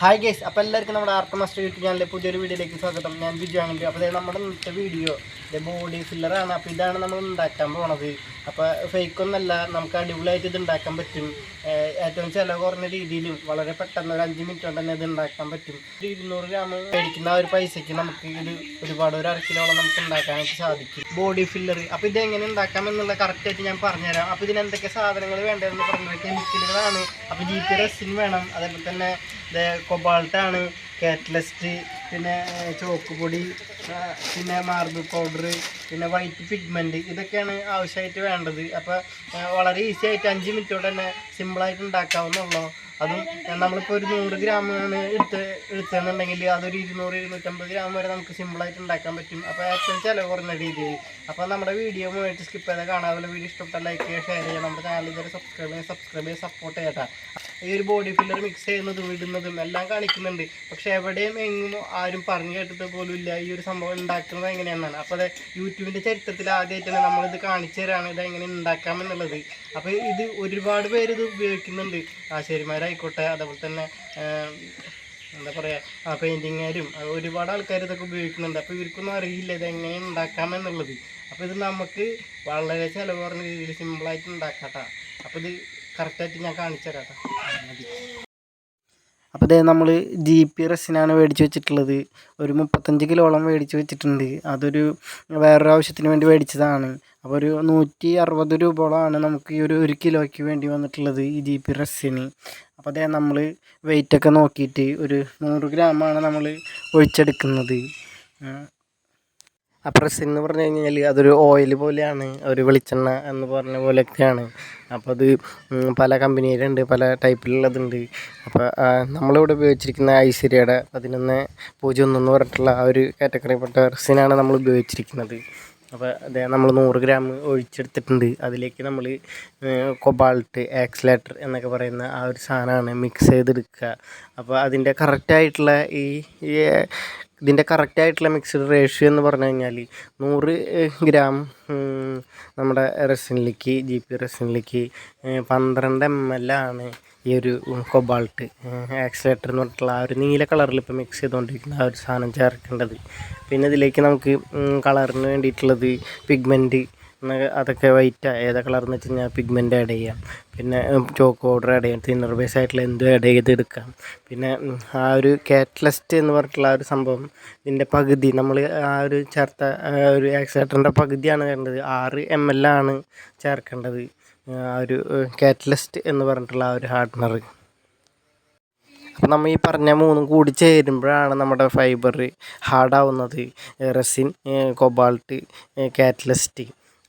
Hi guys അപ്പോൾ എല്ലാവർക്കും നമ്മുടെ ആർട്ട് മാസ്റ്റർ യൂട്യൂബ് ചാനലിലെ പുതിയൊരു വീഡിയോയിലേക്ക് സ്വാഗതം. ഞാൻ ബിജു ആണെങ്കിൽ അപ്പോൾ ഇത് നമ്മുടെ ഇന്നത്തെ വീഡിയോ ഇത് ബോഡി ഫില്ലറാണ് അപ്പോൾ ഇതാണ് നമ്മൾ ഉണ്ടാക്കാൻ പോണത്. അപ്പോൾ ഫേക്ക് ഒന്നല്ല നമുക്ക് അടിപൊളിയായിട്ട് ഇത് ഉണ്ടാക്കാൻ പറ്റും. ഏറ്റവും ചിലവ് കുറഞ്ഞ രീതിയിലും വളരെ പെട്ടെന്ന് ഒരു അഞ്ച് മിനിറ്റ് കൊണ്ട് തന്നെ ഇത് ഉണ്ടാക്കാൻ പറ്റും. ഒരു ഇരുന്നൂറ് ഗ്രാം മേടിക്കുന്ന ഒരു പൈസയ്ക്ക് നമുക്ക് ഇത് ഒരുപാട് ഒരു അര കിലോളം നമുക്ക് ഉണ്ടാക്കാനായിട്ട് സാധിക്കും. ബോഡി ഫില്ലർ അപ്പോൾ ഇത് എങ്ങനെ ഉണ്ടാക്കാം എന്നുള്ള കറക്റ്റായിട്ട് ഞാൻ പറഞ്ഞുതരാം. അപ്പോൾ ഇതിന് എന്തൊക്കെ സാധനങ്ങൾ വേണ്ടതെന്ന് പറഞ്ഞത് കെമിക്കലുകളാണ് അപ്പോൾ ജി പി വേണം. അതേപോലെ തന്നെ കൊബാൾട്ടാണ് കാറ്റലസ്റ്റ് പിന്നെ ചോക്ക് പൊടി പിന്നെ മാർബിൾ പൗഡർ പിന്നെ വൈറ്റ് പിഗ്മെന്റ് ഇതൊക്കെയാണ് ആവശ്യമായിട്ട് വേണ്ടത്. അപ്പോൾ വളരെ ഈസി ആയിട്ട് അഞ്ച് മിനിറ്റോടെ തന്നെ സിമ്പിളായിട്ട് ഉണ്ടാക്കാവുന്നുള്ളൂ അതും നമ്മളിപ്പോൾ ഒരു നൂറ് ഗ്രാമാണ് എടുത്ത് എടുത്തെന്നുണ്ടെങ്കിൽ അതൊരു ഇരുന്നൂറ് ഇരുന്നൂറ്റമ്പത് ഗ്രാം വരെ നമുക്ക് സിമ്പിളായിട്ട് ഉണ്ടാക്കാൻ പറ്റും. അപ്പോൾ ഏറ്റവും ചിലവ് കുറഞ്ഞ രീതിയിൽ. അപ്പോൾ നമ്മുടെ വീഡിയോ മുന്നിട്ട് സ്കിപ്പ് ചെയ്താൽ കാണാൻ പോലെ വീഡിയോ ഇഷ്ടപ്പെട്ട ലൈക്ക് ചെയ്യുക ഷെയർ ചെയ്യുക. നമ്മുടെ ചാനൽ ഇതുവരെ സബ്സ്ക്രൈബ് ചെയ്യുക സബ്സ്ക്രൈബ് ചെയ്യുക സപ്പോർട്ട് ചെയ്യട്ടാ. ഈ ഒരു ബോഡി ഫില്ലർ മിക്സ് ചെയ്യുന്നതും ഇടുന്നതും എല്ലാം കാണിക്കുന്നുണ്ട്. പക്ഷേ എവിടെയും എങ്ങും ആരും പറഞ്ഞു കേട്ടിട്ട് പോലും ഇല്ല ഈ ഒരു സംഭവം ഉണ്ടാക്കുന്നത് എങ്ങനെയാണെന്നാണ്. അപ്പോൾ അത് യൂട്യൂബിന്റെ ചരിത്രത്തിൽ ആദ്യമായിട്ടാണ് നമ്മളിത് കാണിച്ചു തരാണ് ഇത് എങ്ങനെ ഉണ്ടാക്കാമെന്നുള്ളത് അപ്പോൾ ഇത് ഒരുപാട് പേര് ഇത് ഉപയോഗിക്കുന്നുണ്ട്. ആശാരിമാരായിക്കോട്ടെ അതേപോലെ തന്നെ എന്താ പറയുക പെയിന്റിങ്ങാരും ഒരുപാട് ആൾക്കാർ ഇതൊക്കെ ഉപയോഗിക്കുന്നുണ്ട്. അപ്പോൾ ഇവർക്കൊന്നും അറിയില്ല ഇത് എങ്ങനെ ഉണ്ടാക്കാമെന്നുള്ളത്. അപ്പോൾ ഇത് നമുക്ക് വളരെ ചിലവ് കുറഞ്ഞ രീതിയിൽ സിമ്പിളായിട്ട് ഉണ്ടാക്കാട്ടാ. അപ്പോൾ ഇത് കറക്റ്റായിട്ട് ഞാൻ കാണിച്ചു തരാം അപ്പോൾ ഇതേ നമ്മൾ ജി പി റെസിനാണ് മേടിച്ച് വെച്ചിട്ടുള്ളത്. ഒരു മുപ്പത്തഞ്ച് കിലോളം മേടിച്ച് വെച്ചിട്ടുണ്ട്. അതൊരു വേറൊരു ആവശ്യത്തിന് വേണ്ടി മേടിച്ചതാണ് അപ്പോൾ ഒരു നൂറ്റി അറുപത് രൂപയോളമാണ് നമുക്ക് ഈ ഒരു ഒരു കിലോയ്ക്ക് വേണ്ടി വന്നിട്ടുള്ളത് ഈ ജി പി റെസിന്. അപ്പോൾ അതേ നമ്മൾ വെയിറ്റൊക്കെ നോക്കിയിട്ട് ഒരു നൂറ് ഗ്രാമാണ് നമ്മൾ ഒഴിച്ചെടുക്കുന്നത്. ആ പ്രസ് എന്ന് പറഞ്ഞു കഴിഞ്ഞാൽ അതൊരു ഓയിൽ പോലെയാണ് ഒരു വെളിച്ചെണ്ണ എന്ന് പറഞ്ഞ പോലെയൊക്കെയാണ്. അപ്പോൾ അത് പല കമ്പനിയിലുണ്ട് പല ടൈപ്പിലുള്ളതുണ്ട്. അപ്പോൾ നമ്മളിവിടെ ഉപയോഗിച്ചിരിക്കുന്ന ഐശ്വര്യയുടെ പതിനൊന്ന് പൂജ്യം ഒന്ന് എന്ന് പറഞ്ഞിട്ടുള്ള ആ ഒരു കാറ്റഗറിപ്പെട്ട റെസിനാണ് നമ്മൾ ഉപയോഗിച്ചിരിക്കുന്നത്. അപ്പോൾ അതേ നമ്മൾ നൂറ് ഗ്രാം ഒഴിച്ചെടുത്തിട്ടുണ്ട്. അതിലേക്ക് നമ്മൾ കൊബാൾട്ട് ആക്സിലേറ്റർ എന്നൊക്കെ പറയുന്ന ആ ഒരു സാധനമാണ് മിക്സ് ചെയ്തെടുക്കുക. അപ്പോൾ അതിന്റെ കറക്റ്റായിട്ടുള്ള ഈ ഇതിന്റെ കറക്റ്റായിട്ടുള്ള മിക്സ്ഡ് റേഷ്യോ എന്ന് പറഞ്ഞു കഴിഞ്ഞാൽ നൂറ് ഗ്രാം നമ്മുടെ റെസിനിലേക്ക് ജി പി റെസിനിലേക്ക് പന്ത്രണ്ട് എം എൽ ആണ് ഈ ഒരു കൊബാൾട്ട് ആക്സിലേറ്റർ എന്ന് പറഞ്ഞിട്ടുള്ള ആ ഒരു നീല കളറിൽ ഇപ്പോൾ മിക്സ് ചെയ്തുകൊണ്ടിരിക്കുന്ന ആ ഒരു സാധനം ചേർക്കേണ്ടത്. പിന്നെ ഇതിലേക്ക് നമുക്ക് കളറിന് വേണ്ടിയിട്ടുള്ളത് പിഗ്മെന്റ് അതൊക്കെ വൈറ്റ് ഏതാ എന്ന് വെച്ച് കഴിഞ്ഞാൽ പിഗ്മെന്റ് ആഡ് ചെയ്യാം. പിന്നെ ചോക്ക് പൗഡർ ആഡ് ചെയ്യാം തിന്നർ ബേസ് ആയിട്ടുള്ള എന്തും ആഡ് ചെയ്തെടുക്കാം പിന്നെ ആ ഒരു കാറ്റലിസ്റ്റ് എന്ന് പറഞ്ഞിട്ടുള്ള ആ ഒരു സംഭവം ഇതിന്റെ പകുതി നമ്മൾ ആ ഒരു ചേർത്ത ഒരു ആക്സിലേറ്ററിന്റെ പകുതിയാണ് വേണ്ടത് ആറ് എം എൽ ആണ് ചേർക്കേണ്ടത്. ആ ഒരു കാറ്റലിസ്റ്റ് എന്ന് പറഞ്ഞിട്ടുള്ള ആ ഒരു ഹാർഡ്നർ അപ്പോൾ നമ്മൾ ഈ പറഞ്ഞ മൂന്നും കൂടി ചേരുമ്പോഴാണ് നമ്മുടെ ഫൈബർ ഹാർഡാവുന്നത് റെസിൻ കൊബാൾട്ട് കാറ്റലസ്റ്റ്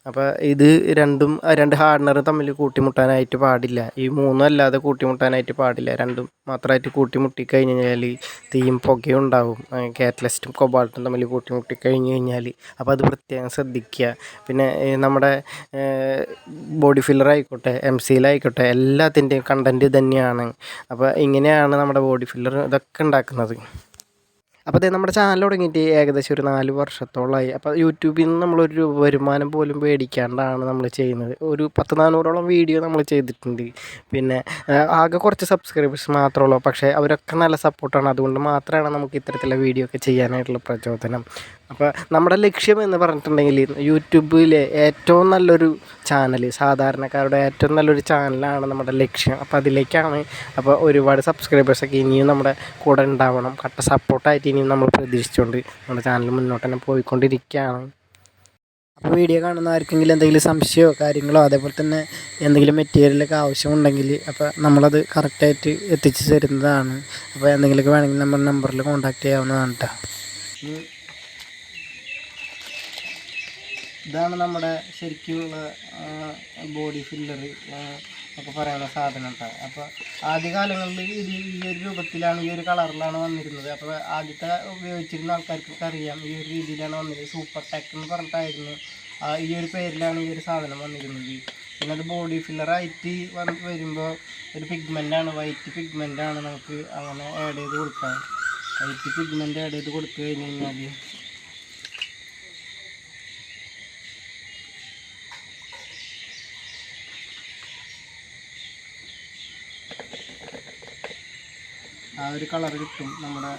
അപ്പോൾ ഇത് രണ്ടും രണ്ട് ഹാർഡ്നർ തമ്മിൽ കൂട്ടിമുട്ടാനായിട്ട് പാടില്ല. ഈ മൂന്നും അല്ലാതെ കൂട്ടിമുട്ടാനായിട്ട് പാടില്ല. രണ്ടും മാത്രമായിട്ട് കൂട്ടിമുട്ടി കഴിഞ്ഞ് കഴിഞ്ഞാൽ തീയും പുകയും ഉണ്ടാവും. കാറ്റലിസ്റ്റും കൊബാൾട്ടും തമ്മിൽ കൂട്ടിമുട്ടി കഴിഞ്ഞ് കഴിഞ്ഞാൽ അപ്പോൾ അത് പ്രത്യേകം ശ്രദ്ധിക്കുക. പിന്നെ നമ്മുടെ ബോഡി ഫില്ലർ ആയിക്കോട്ടെ എം സിയിലായിക്കോട്ടെ എല്ലാത്തിന്റെയും കണ്ടന്റ് തന്നെയാണ് അപ്പോൾ ഇങ്ങനെയാണ് നമ്മുടെ ബോഡി ഫില്ലർ ഇതൊക്കെ ഉണ്ടാക്കുന്നത്. അപ്പോൾ അതേ നമ്മുടെ ചാനൽ തുടങ്ങിയിട്ട് ഏകദേശം ഒരു നാല് വർഷത്തോളമായി അപ്പോൾ യൂട്യൂബിൽ നിന്ന് നമ്മളൊരു വരുമാനം പോലും മേടിക്കാണ്ടാണ് നമ്മൾ ചെയ്യുന്നത്. ഒരു പത്ത് നാനൂറോളം വീഡിയോ നമ്മൾ ചെയ്തിട്ടുണ്ട്. പിന്നെ ആകെ കുറച്ച് സബ്സ്ക്രൈബേഴ്സ് മാത്രമേ ഉള്ളൂ. പക്ഷേ അവരൊക്കെ നല്ല സപ്പോർട്ടാണ് അതുകൊണ്ട് മാത്രമാണ് നമുക്ക് ഇത്തരത്തിലുള്ള വീഡിയോ ഒക്കെ ചെയ്യാനായിട്ടുള്ള പ്രചോദനം. അപ്പോൾ നമ്മുടെ ലക്ഷ്യം എന്ന് പറഞ്ഞിട്ടുണ്ടെങ്കിൽ യൂട്യൂബിലെ ഏറ്റവും നല്ലൊരു ചാനൽ സാധാരണക്കാരുടെ ഏറ്റവും നല്ലൊരു ചാനലാണ് നമ്മുടെ ലക്ഷ്യം. അപ്പോൾ അതിലേക്കാണ് അപ്പോൾ ഒരുപാട് സബ്സ്ക്രൈബേഴ്സൊക്കെ ഇനിയും നമ്മുടെ കൂടെ ഉണ്ടാവണം. കട്ട സപ്പോർട്ടായിട്ട് ഇനിയും നമ്മൾ പ്രതീക്ഷിച്ചുകൊണ്ട് നമ്മുടെ ചാനൽ മുന്നോട്ട് തന്നെ പോയിക്കൊണ്ടിരിക്കുകയാണ്. അപ്പോൾ വീഡിയോ കാണുന്ന ആർക്കെങ്കിലും എന്തെങ്കിലും സംശയമോ കാര്യങ്ങളോ അതേപോലെ തന്നെ എന്തെങ്കിലും മെറ്റീരിയലൊക്കെ ആവശ്യമുണ്ടെങ്കിൽ അപ്പോൾ നമ്മളത് കറക്റ്റായിട്ട് എത്തിച്ചു തരുന്നതാണ്. അപ്പോൾ എന്തെങ്കിലുമൊക്കെ വേണമെങ്കിൽ നമ്മുടെ നമ്പറിൽ കോൺടാക്ട് ചെയ്യാവുന്നതാണ് ഇതാണ് നമ്മുടെ ശരിക്കുള്ള ബോഡി ഫില്ലർ ഒക്കെ പറയുന്ന സാധനം കേട്ടോ അപ്പോൾ ആദ്യകാലങ്ങളിൽ ഇത് ഈ ഒരു രൂപത്തിലാണ് ഈ ഒരു കളറിലാണ് വന്നിരുന്നത്. അപ്പോൾ ആദ്യത്തെ ഉപയോഗിച്ചിരുന്ന ആൾക്കാർക്കൊക്കെ അറിയാം ഈ ഒരു രീതിയിലാണ് വന്നത്. സൂപ്പർ ടെക് എന്ന് പറഞ്ഞിട്ടായിരുന്നു ഈ ഒരു പേരിലാണ് ഈ ഒരു സാധനം വന്നിരുന്നത്. പിന്നെ അത് ബോഡി ഫില്ലറായിട്ട് വരുമ്പോൾ ഒരു പിഗ്മെന്റാണ് വൈറ്റ് പിഗ്മെന്റാണ് നമുക്ക് അങ്ങനെ ആഡ് ചെയ്ത് കൊടുക്കാം. വൈറ്റ് പിഗ്മെന്റ് ആഡ് ചെയ്ത് കൊടുത്തു കഴിഞ്ഞ് കഴിഞ്ഞാൽ ആ ഒരു കളർ കിട്ടും നമ്മുടെ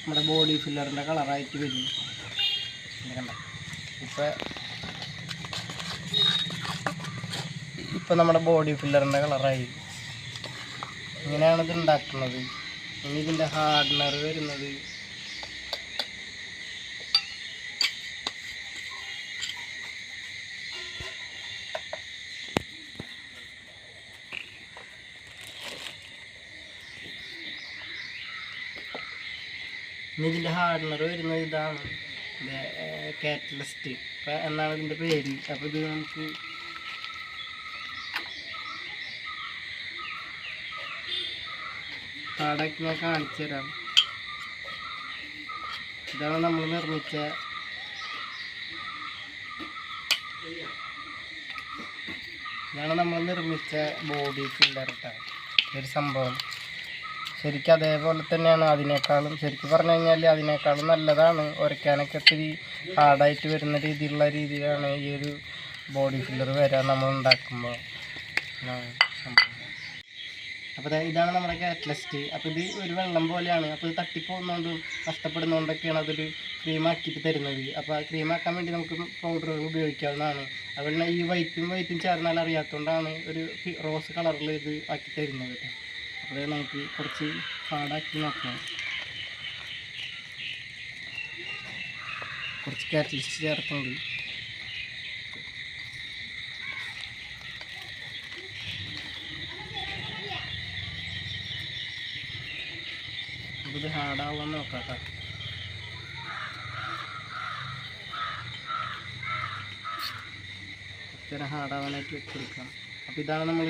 നമ്മുടെ ബോഡി ഫില്ലറിന്റെ കളറായിട്ട് വരും. ഇപ്പം ഇപ്പം നമ്മുടെ ബോഡി ഫില്ലറിന്റെ കളറായി. ഇങ്ങനെയാണ് ഇത് ഉണ്ടാക്കുന്നത്. ഇനി ഇതിന്റെ ഹാർഡ്നർ വരുന്നത്. ഇതിന്റെ ഹാർഡ്നർ വരുന്നത് ഇതാണ് കാറ്റലിസ്റ്റ് എന്നാണ് ഇതിന്റെ പേര്? അപ്പോൾ ഇത് നമുക്ക് പ്രോഡക്റ്റ് ഞാൻ കാണിച്ചു തരാം. ഇതാണ് നമ്മൾ നിർമ്മിച്ച ഇതാണ് നമ്മൾ നിർമ്മിച്ച ബോഡി ഫില്ലർ ഒരു സംഭവം. ശരിക്കും അതേപോലെ തന്നെയാണ് അതിനേക്കാളും. ശരിക്കും പറഞ്ഞു കഴിഞ്ഞാൽ അതിനേക്കാളും നല്ലതാണ്. ഉരയ്ക്കാനൊക്കെ ഇത്തിരി ഹാർഡായിട്ട് വരുന്ന രീതിയിലുള്ള രീതിയിലാണ് ഈ ഒരു ബോഡി ഫില്ലർ വരാൻ നമ്മൾ ഉണ്ടാക്കുമ്പോൾ. അപ്പോൾ ഇതാണ് നമ്മുടെ കാറ്റലിസ്റ്റ് അപ്പോൾ ഇത് ഒരു വെള്ളം പോലെയാണ്. അപ്പോൾ ഇത് തട്ടിപ്പോകുന്നതുകൊണ്ടും നഷ്ടപ്പെടുന്നതുകൊണ്ടൊക്കെയാണ് അതൊരു ക്രീമാക്കിയിട്ട് തരുന്നത്. അപ്പോൾ ആ ക്രീമാക്കാൻ വേണ്ടി നമുക്ക് പൗഡറുകൾ ഉപയോഗിക്കാവുന്നതാണ്. അതുപോലെ ഈ വൈറ്റും വൈറ്റും ചേർന്നാൽ അറിയാത്തതുകൊണ്ടാണ് ഒരു റോസ് കളറിൽ ഇത് ആക്കി തരുന്നത്. അപ്പോൾ നമുക്ക് കുറച്ച് ഹാർഡാക്കി നോക്കാം. കുറച്ച് കാറ്റലിസ്റ്റ് ചേർത്തുണ്ട് ഇത് ഹാർഡാവാൻ നോക്കാം ഇത്ര ഹാർഡാവാനായിട്ട് വെച്ചെടുക്കാം. അപ്പോൾ ഇതാണ് നമ്മൾ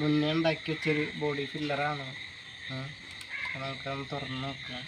മുന്നേ ഉണ്ടാക്കി വെച്ചൊരു ബോഡി ഫില്ലറാണ് അപ്പോൾ നമുക്കതൊന്ന് തുറന്ന് നോക്കാം.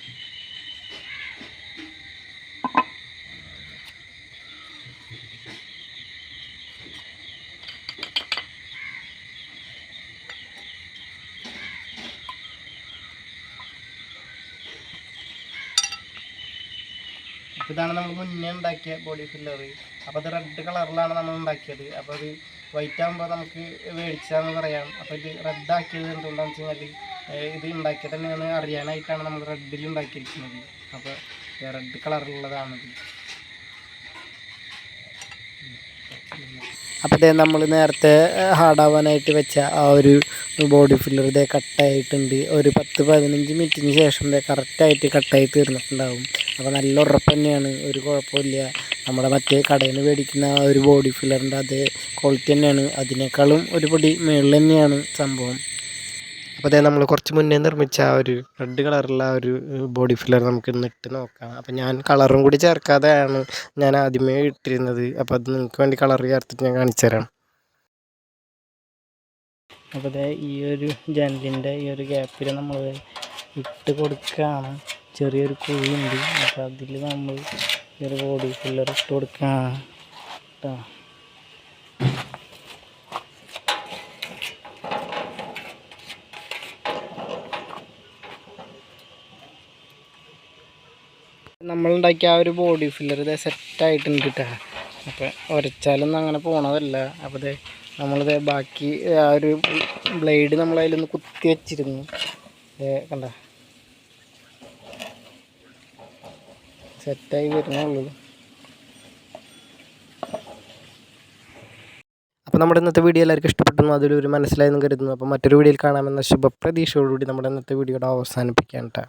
ഇതാണ് നമ്മൾ മുന്നേ ഉണ്ടാക്കിയ ബോഡി ഫില്ലർ അപ്പോൾ അത് റെഡ് കളറിലാണ് നമ്മൾ ഉണ്ടാക്കിയത്. അപ്പോൾ അത് വൈറ്റ് ആകുമ്പോൾ നമുക്ക് മേടിച്ചാന്ന് പറയാം. അപ്പോൾ ഇത് റെഡാക്കിയത് എന്തുകൊണ്ടാണെന്ന് വെച്ച് കഴിഞ്ഞാൽ ഇത് ഉണ്ടാക്കിയത് തന്നെയാണ് അറിയാനായിട്ടാണ് നമ്മൾ റെഡിൽ ഉണ്ടാക്കിയിരിക്കുന്നത്. അപ്പോൾ റെഡ് കളറിലുള്ളതാണിത് അപ്പോൾ ഇതേ നമ്മൾ നേരത്തെ ഹാർഡാവാനായിട്ട് വെച്ച ആ ഒരു ബോഡി ഫില്ലർ ഇതേ കട്ടായിട്ടുണ്ട്. ഒരു പത്ത് പതിനഞ്ച് മിനിറ്റിന് ശേഷം ഇതേ കറക്റ്റായിട്ട് കട്ടായി തീർന്നിട്ടുണ്ടാകും അപ്പോൾ നല്ല ഉറപ്പ് തന്നെയാണ്. ഒരു കുഴപ്പമില്ല നമ്മുടെ മറ്റേ കടയിൽ നിന്ന് മേടിക്കുന്ന ആ ഒരു ബോഡി ഫില്ലറിന്റെ അതേ ക്വാളിറ്റി തന്നെയാണ്. അതിനേക്കാളും ഒരു പൊടി മുകളിൽ തന്നെയാണ് സംഭവം. അപ്പോൾ അതേ നമ്മൾ കുറച്ച് മുന്നേ നിർമ്മിച്ച ആ ഒരു റെഡ് കളറുള്ള ആ ഒരു ബോഡി ഫില്ലർ നമുക്ക് ഇന്ന് ഇട്ട് നോക്കാം. അപ്പോൾ ഞാൻ കളറും കൂടി ചേർക്കാതെയാണ് ഞാൻ ആദ്യമേ ഇട്ടിരുന്നത്. അപ്പോൾ അത് നിങ്ങൾക്ക് വേണ്ടി കളർ ചേർത്തിട്ട് ഞാൻ കാണിച്ചു തരാം. അപ്പോൾ ദേ ഈ ഒരു ജനലിന്റെ ഈ ഒരു ഗ്യാപ്പിൽ നമ്മൾ ഇട്ട് കൊടുക്കുകയാണ് ചെറിയൊരു കുഴിയുണ്ട്. അപ്പോൾ അതിൽ നമ്മൾ ഒരു ബോഡി ഫില്ലർ ഇട്ട് കൊടുക്കാം. കേട്ടോ നമ്മളുണ്ടാക്കിയ ആ ഒരു ബോഡി ഫില്ലർ ഇത് സെറ്റായിട്ടുണ്ട് കേട്ടോ അപ്പോൾ ഉരച്ചാലൊന്നും അങ്ങനെ പോണതല്ല. അപ്പോൾ ഇത് നമ്മളിത് ബാക്കി ആ ഒരു ബ്ലേഡ് നമ്മളതിലൊന്ന് കുത്തി വെച്ചിരുന്നു. കണ്ട. സെറ്റായി വരുന്നുള്ളൂ. അപ്പോൾ നമ്മുടെ ഇന്നത്തെ വീഡിയോ എല്ലാവർക്കും ഇഷ്ടപ്പെട്ടു അതിലൊരു മനസ്സിലായെന്ന് കരുതുന്നു. അപ്പോൾ മറ്റൊരു വീഡിയോയിൽ കാണാമെന്ന ശുഭപ്രതീക്ഷയോടുകൂടി നമ്മുടെ ഇന്നത്തെ വീഡിയോയുടെ അവസാനിപ്പിക്കാൻ കേട്ടോ.